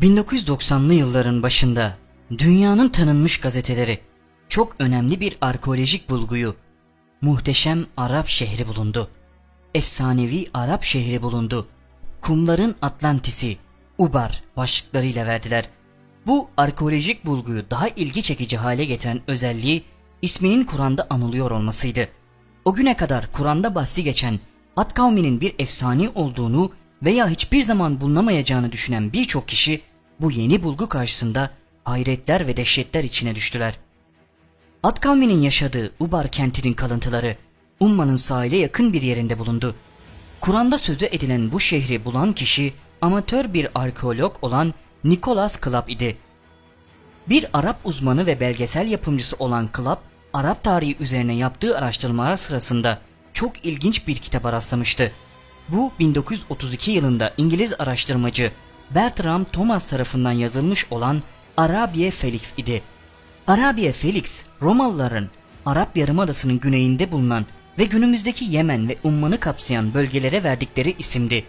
1990'lı yılların başında dünyanın tanınmış gazeteleri çok önemli bir arkeolojik bulguyu muhteşem Arap şehri bulundu. Efsanevi Arap şehri bulundu. Kumların Atlantisi, Ubar başlıklarıyla verdiler. Bu arkeolojik bulguyu daha ilgi çekici hale getiren özelliği isminin Kur'an'da anılıyor olmasıydı. O güne kadar Kur'an'da bahsi geçen Ad kavminin bir efsane olduğunu veya hiçbir zaman bulunamayacağını düşünen birçok kişi bu yeni bulgu karşısında hayretler ve dehşetler içine düştüler. Ad kavminin yaşadığı Ubar kentinin kalıntıları Umma'nın sahile yakın bir yerinde bulundu. Kur'an'da sözü edilen bu şehri bulan kişi amatör bir arkeolog olan Nicholas Club idi. Bir Arap uzmanı ve belgesel yapımcısı olan Club, Arap tarihi üzerine yaptığı araştırmalar sırasında çok ilginç bir kitaba rastlamıştı. Bu 1932 yılında İngiliz araştırmacı Bertram Thomas tarafından yazılmış olan Arabiye Felix idi. Arabiye Felix, Romalıların Arap Yarımadası'nın güneyinde bulunan ve günümüzdeki Yemen ve Umman'ı kapsayan bölgelere verdikleri isimdi.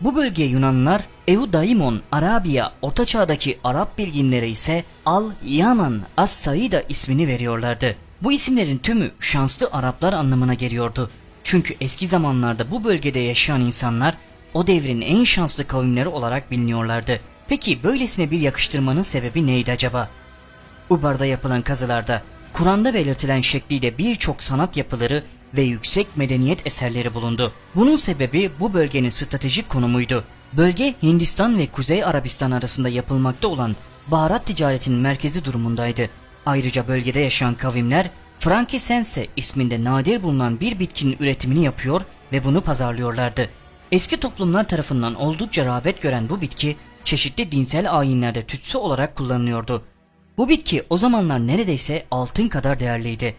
Bu bölgeye Yunanlılar Eudaimon Arabiya Orta Çağ'daki Arap bilginlere ise Al Yaman As Saida ismini veriyorlardı. Bu isimlerin tümü şanslı Araplar anlamına geliyordu. Çünkü eski zamanlarda bu bölgede yaşayan insanlar o devrin en şanslı kavimleri olarak biliniyorlardı. Peki böylesine bir yakıştırmanın sebebi neydi acaba? Ubar'da yapılan kazılarda Kur'an'da belirtilen şekliyle birçok sanat yapıları ve yüksek medeniyet eserleri bulundu. Bunun sebebi bu bölgenin stratejik konumuydu. Bölge Hindistan ve Kuzey Arabistan arasında yapılmakta olan baharat ticaretinin merkezi durumundaydı. Ayrıca bölgede yaşayan kavimler Frankincense isminde nadir bulunan bir bitkinin üretimini yapıyor ve bunu pazarlıyorlardı. Eski toplumlar tarafından oldukça rağbet gören bu bitki çeşitli dinsel ayinlerde tütsü olarak kullanılıyordu. Bu bitki o zamanlar neredeyse altın kadar değerliydi.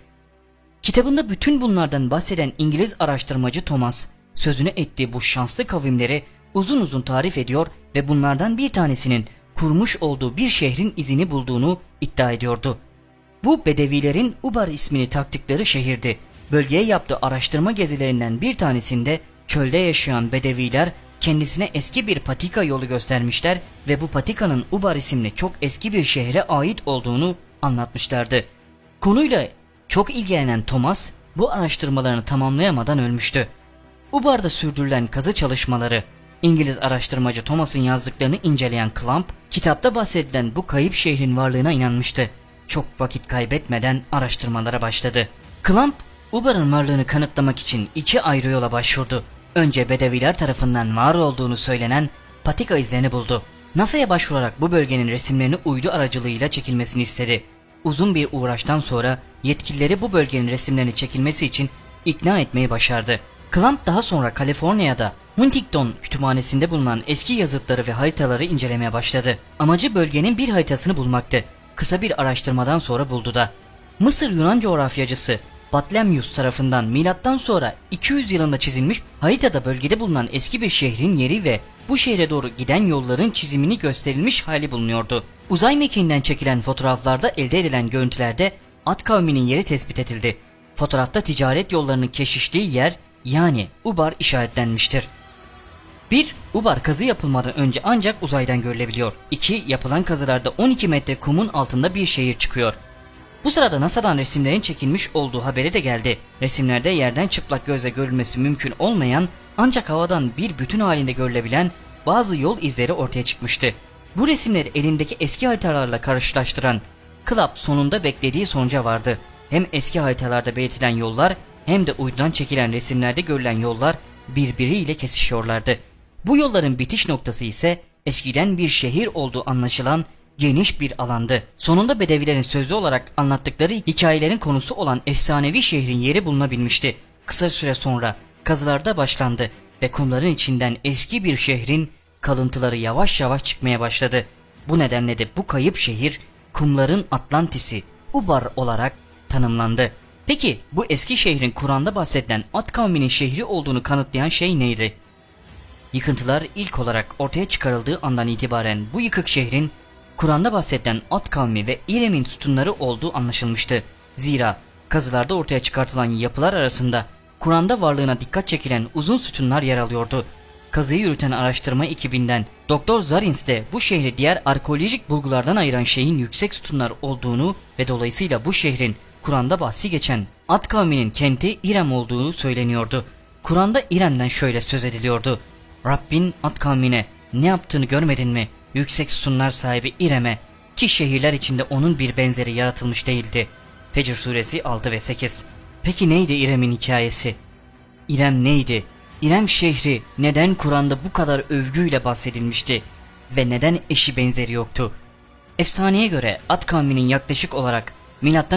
Kitabında bütün bunlardan bahseden İngiliz araştırmacı Thomas, sözünü ettiği bu şanslı kavimleri uzun uzun tarif ediyor ve bunlardan bir tanesinin kurmuş olduğu bir şehrin izini bulduğunu iddia ediyordu. Bu Bedevilerin Ubar ismini taktıkları şehirdi. Bölgeye yaptığı araştırma gezilerinden bir tanesinde çölde yaşayan Bedeviler kendisine eski bir patika yolu göstermişler ve bu patikanın Ubar isimli çok eski bir şehre ait olduğunu anlatmışlardı. Konuyla çok ilgilenen Thomas bu araştırmalarını tamamlayamadan ölmüştü. Ubar'da sürdürülen kazı çalışmaları İngiliz araştırmacı Thomas'ın yazdıklarını inceleyen Clamp, kitapta bahsedilen bu kayıp şehrin varlığına inanmıştı. Çok vakit kaybetmeden araştırmalara başladı. Clamp, Ubar'ın varlığını kanıtlamak için iki ayrı yola başvurdu. Önce Bedeviler tarafından var olduğunu söylenen patika izlerini buldu. NASA'ya başvurarak bu bölgenin resimlerini uydu aracılığıyla çekilmesini istedi. Uzun bir uğraştan sonra yetkilileri bu bölgenin resimlerini çekilmesi için ikna etmeyi başardı. Clamp daha sonra Kaliforniya'da Huntington kütüphanesinde bulunan eski yazıtları ve haritaları incelemeye başladı. Amacı bölgenin bir haritasını bulmaktı. Kısa bir araştırmadan sonra buldu da. Mısır Yunan coğrafyacısı Batlamyus tarafından milattan sonra 200 yılında çizilmiş haritada bölgede bulunan eski bir şehrin yeri ve bu şehre doğru giden yolların çizimini gösterilmiş hali bulunuyordu. Uzay mekiğinden çekilen fotoğraflarda elde edilen görüntülerde At kavminin yeri tespit edildi. Fotoğrafta ticaret yollarının keşiştiği yer yani Ubar işaretlenmiştir. 1. Ubar kazı yapılmadan önce ancak uzaydan görülebiliyor. 2. Yapılan kazılarda 12 metre kumun altında bir şehir çıkıyor. Bu sırada NASA'dan resimlerin çekilmiş olduğu haberi de geldi. Resimlerde yerden çıplak gözle görülmesi mümkün olmayan ancak havadan bir bütün halinde görülebilen bazı yol izleri ortaya çıkmıştı. Bu resimleri elindeki eski haritalarla karşılaştıran Club sonunda beklediği sonuca vardı. Hem eski haritalarda belirtilen yollar hem de uydudan çekilen resimlerde görülen yollar birbiriyle kesişiyorlardı. Bu yolların bitiş noktası ise eskiden bir şehir olduğu anlaşılan geniş bir alandı. Sonunda Bedevilerin sözlü olarak anlattıkları hikayelerin konusu olan efsanevi şehrin yeri bulunabilmişti. Kısa süre sonra kazılarda başlandı ve kumların içinden eski bir şehrin kalıntıları yavaş yavaş çıkmaya başladı. Bu nedenle de bu kayıp şehir kumların Atlantisi, Ubar olarak tanımlandı. Peki bu eski şehrin Kur'an'da bahsedilen Ad kavminin şehri olduğunu kanıtlayan şey neydi? Yıkıntılar ilk olarak ortaya çıkarıldığı andan itibaren bu yıkık şehrin Kur'an'da bahsedilen Ad kavmi ve İrem'in sütunları olduğu anlaşılmıştı. Zira kazılarda ortaya çıkartılan yapılar arasında Kur'an'da varlığına dikkat çekilen uzun sütunlar yer alıyordu. kazıyı yürüten araştırma ekibinden Doktor Zarins de bu şehri diğer arkeolojik bulgulardan ayıran şeyin yüksek sütunlar olduğunu ve dolayısıyla bu şehrin Kur'an'da bahsi geçen Ad kavminin kenti İrem olduğu söyleniyordu. Kur'an'da İrem'den şöyle söz ediliyordu. Rabbin Ad kavmine ne yaptığını görmedin mi? Yüksek sütunlar sahibi İrem'e ki şehirler içinde onun bir benzeri yaratılmış değildi. Fecr suresi 6 ve 8. Peki neydi İrem'in hikayesi? İrem neydi? İrem şehri neden Kur'an'da bu kadar övgüyle bahsedilmişti ve neden eşi benzeri yoktu? Efsaneye göre Ad kavminin yaklaşık olarak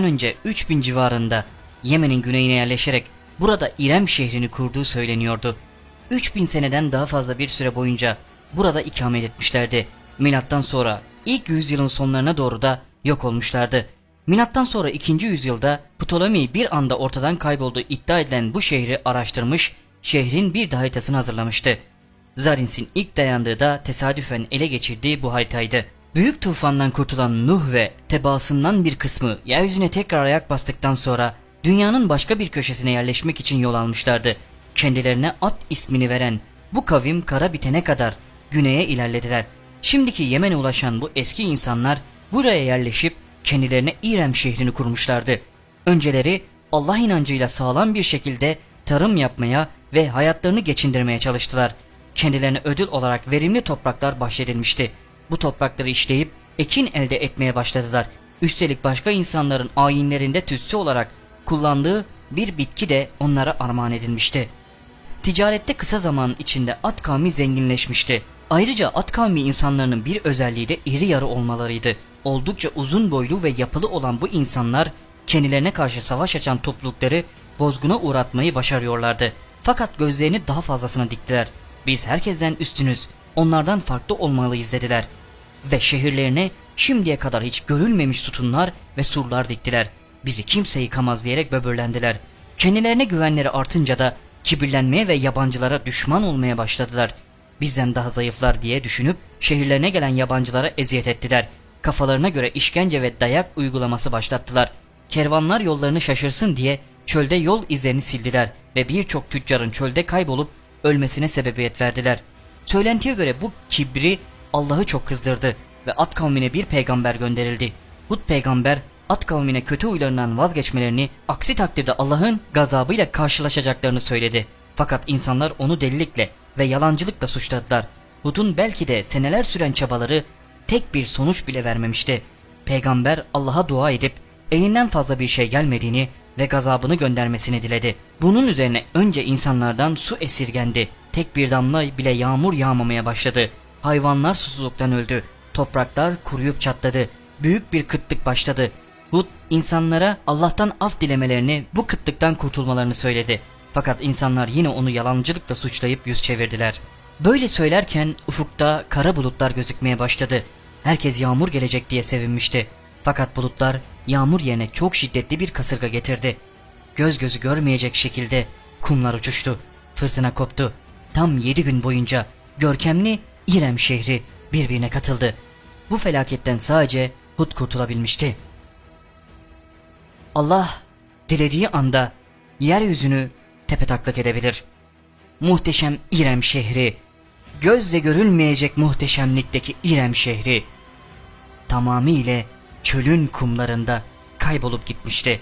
önce 3000 civarında Yemen'in güneyine yerleşerek burada İrem şehrini kurduğu söyleniyordu. 3000 seneden daha fazla bir süre boyunca burada ikamet etmişlerdi. Milattan sonra ilk yüzyılın sonlarına doğru da yok olmuşlardı. Milattan sonra 2. yüzyılda Ptolemy bir anda ortadan kaybolduğu iddia edilen bu şehri araştırmış, şehrin bir haritasını hazırlamıştı. Zarins'in ilk dayandığı da tesadüfen ele geçirdiği bu haritaydı. Büyük tufandan kurtulan Nuh ve tebaasından bir kısmı yeryüzüne tekrar ayak bastıktan sonra dünyanın başka bir köşesine yerleşmek için yol almışlardı. Kendilerine At ismini veren bu kavim kara bitene kadar güneye ilerlediler. Şimdiki Yemen'e ulaşan bu eski insanlar buraya yerleşip kendilerine İrem şehrini kurmuşlardı. Önceleri Allah inancıyla sağlam bir şekilde tarım yapmaya ve hayatlarını geçindirmeye çalıştılar. Kendilerine ödül olarak verimli topraklar bahşedilmişti. Bu toprakları işleyip ekin elde etmeye başladılar. Üstelik başka insanların ayinlerinde tütsü olarak kullandığı bir bitki de onlara armağan edilmişti. Ticarette kısa zaman içinde at kavmi zenginleşmişti. Ayrıca at kavmi insanların bir özelliği de iri yarı olmalarıydı. Oldukça uzun boylu ve yapılı olan bu insanlar kendilerine karşı savaş açan toplulukları bozguna uğratmayı başarıyorlardı. Fakat gözlerini daha fazlasına diktiler. Biz herkesten üstünüz, onlardan farklı olmalıyız dediler. Ve şehirlerine şimdiye kadar hiç görülmemiş sütunlar ve surlar diktiler. Bizi kimse yıkamaz diyerek böbürlendiler. Kendilerine güvenleri artınca da kibirlenmeye ve yabancılara düşman olmaya başladılar. Bizden daha zayıflar diye düşünüp şehirlerine gelen yabancılara eziyet ettiler. Kafalarına göre işkence ve dayak uygulaması başlattılar. Kervanlar yollarını şaşırsın diye çölde yol izlerini sildiler ve birçok tüccarın çölde kaybolup ölmesine sebebiyet verdiler. Söylentiye göre bu kibri Allah'ı çok kızdırdı ve At kavmine bir peygamber gönderildi. Hud peygamber At kavmine kötü huylarından vazgeçmelerini, aksi takdirde Allah'ın gazabıyla karşılaşacaklarını söyledi. Fakat insanlar onu delilikle ve yalancılıkla suçladılar. Hud'un belki de seneler süren çabaları tek bir sonuç bile vermemişti. Peygamber Allah'a dua edip elinden fazla bir şey gelmediğini ve gazabını göndermesini diledi. Bunun üzerine önce insanlardan su esirgendi. Tek bir damla bile yağmur yağmamaya başladı. Hayvanlar susuzluktan öldü. Topraklar kuruyup çatladı. Büyük bir kıtlık başladı. Hud insanlara Allah'tan af dilemelerini, bu kıtlıktan kurtulmalarını söyledi. Fakat insanlar yine onu yalancılıkla suçlayıp yüz çevirdiler. Böyle söylerken ufukta kara bulutlar gözükmeye başladı. Herkes yağmur gelecek diye sevinmişti. Fakat bulutlar yağmur yerine çok şiddetli bir kasırga getirdi. Göz gözü görmeyecek şekilde kumlar uçuştu. Fırtına koptu. Tam yedi gün boyunca görkemli İrem şehri birbirine katıldı. Bu felaketten sadece Hud kurtulabilmişti. Allah dilediği anda yeryüzünü tepetaklak edebilir. Muhteşem İrem şehri, gözle görülmeyecek muhteşemlikteki İrem şehri tamamıyla çölün kumlarında kaybolup gitmişti.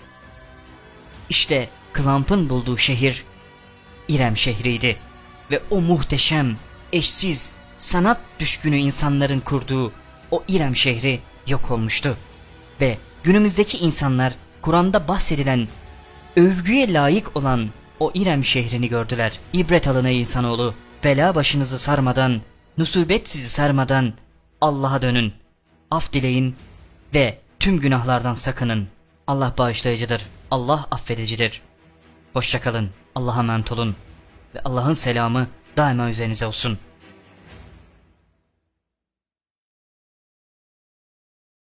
İşte Klamp'ın bulduğu şehir İrem şehriydi ve o muhteşem, eşsiz, sanat düşkünü insanların kurduğu o İrem şehri yok olmuştu. Ve günümüzdeki insanlar Kur'an'da bahsedilen övgüye layık olan o İrem şehrini gördüler. İbret alın ey insanoğlu. Bela başınızı sarmadan, nusubet sizi sarmadan Allah'a dönün. Af dileyin ve tüm günahlardan sakının. Allah bağışlayıcıdır. Allah affedicidir. Hoşçakalın. Allah'a emanet olun. Ve Allah'ın selamı daima üzerinize olsun.